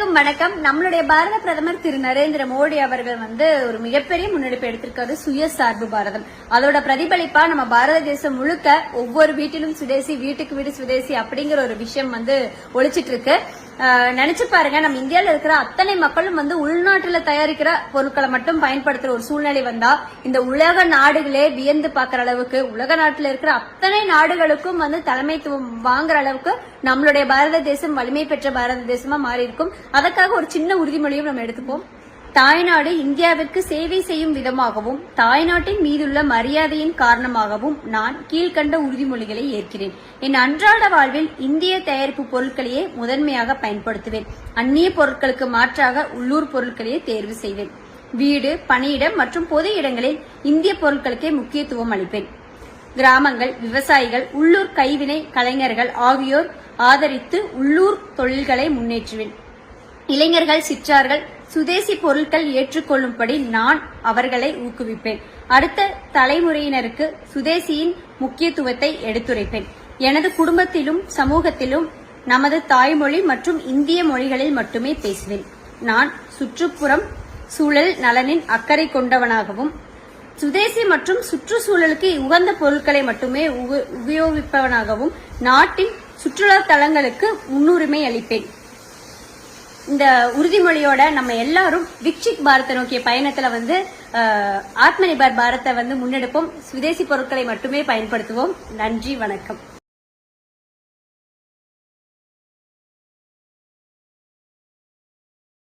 அனைவருக்கும் வணக்கம். நம்மளுடைய பாரத பிரதமர் திரு நரேந்திர மோடி அவர்கள் வந்து ஒரு மிகப்பெரிய முன்னெடுப்பு எடுத்திருக்காரு சுயசார்பு பாரதம். அதோட பிரதிபலிப்பா நம்ம பாரத தேசம் முழுக்க ஒவ்வொரு வீட்டிலும் சுதேசி வீட்டுக்கு வீடு சுதேசி அப்படிங்கிற ஒரு விஷயம் வந்து ஒழிச்சிட்டு இருக்கு. நினைச்சு பாருங்க நம்ம இந்தியால இருக்கிற அத்தனை மக்களும் வந்து உள்நாட்டுல தயாரிக்கிற பொருட்களை மட்டும் பயன்படுத்துற ஒரு சூழ்நிலை வந்தா இந்த உலக நாடுகளே வியந்து பார்க்குற அளவுக்கு உலக நாட்டுல இருக்கிற அத்தனை நாடுகளுக்கும் வந்து தலைமைத்துவம் வாங்குற அளவுக்கு நம்மளுடைய பாரத தேசம் வலிமை பெற்ற பாரத தேசமா மாறி இருக்கும் அதற்காக ஒரு சின்ன உறுதிமொழியும் நம்ம எடுத்துப்போம். தாய்நாடு இந்தியாவிற்கு சேவை செய்யும் விதமாகவும் தாய்நாட்டின் மீதுள்ள மரியாதையின் காரணமாகவும் நான் கீழ்கண்ட உறுதிமொழிகளை ஏற்கிறேன். என் அன்றாட வாழ்வில் இந்திய தயாரிப்பு பொருட்களையே முதன்மையாக பயன்படுத்துவேன். அந்நிய பொருட்களுக்கு மாற்றாக உள்ளூர் பொருட்களையே தேர்வு செய்வேன். வீடு பணியிடம் மற்றும் பொது இடங்களில் இந்திய பொருட்களுக்கே முக்கியத்துவம் அளிப்பேன். கிராமங்கள் விவசாயிகள் உள்ளூர் கைவினை கலைஞர்கள் ஆகியோர் ஆதரித்து உள்ளூர் தொழில்களை முன்னேற்றுவேன். இளைஞர்கள் சிற்றார்கள் சுதேசி பொருட்கள் ஏற்றுக்கொள்ளும்படி நான் அவர்களை ஊக்குவிப்பேன். அடுத்த தலைமுறையினருக்கு சுதேசியின் முக்கியத்துவத்தை எடுத்துரைப்பேன். எனது குடும்பத்திலும் சமூகத்திலும் நமது தாய்மொழி மற்றும் இந்திய மொழிகளில் மட்டுமே பேசுவேன். நான் சுற்றுப்புறம் சூழல் நலனின் அக்கறை கொண்டவனாகவும் சுதேசி மற்றும் சுற்றுச்சூழலுக்கு உகந்த பொருட்களை மட்டுமே உப- உபயோகிப்பவனாகவும் நாட்டின் சுற்றுலா தலங்களுக்கு முன்னுரிமை அளிப்பேன். இந்த உறுதிமொழியோட நம்ம எல்லாரும் விக்ஷித் பாரத்தை நோக்கிய பயணத்துல வந்து ஆத்ம நிபர் பாரத்தை வந்து முன்னெடுப்போம். சுதேசி பொருட்களை மட்டுமே பயன்படுத்துவோம். நன்றி வணக்கம்.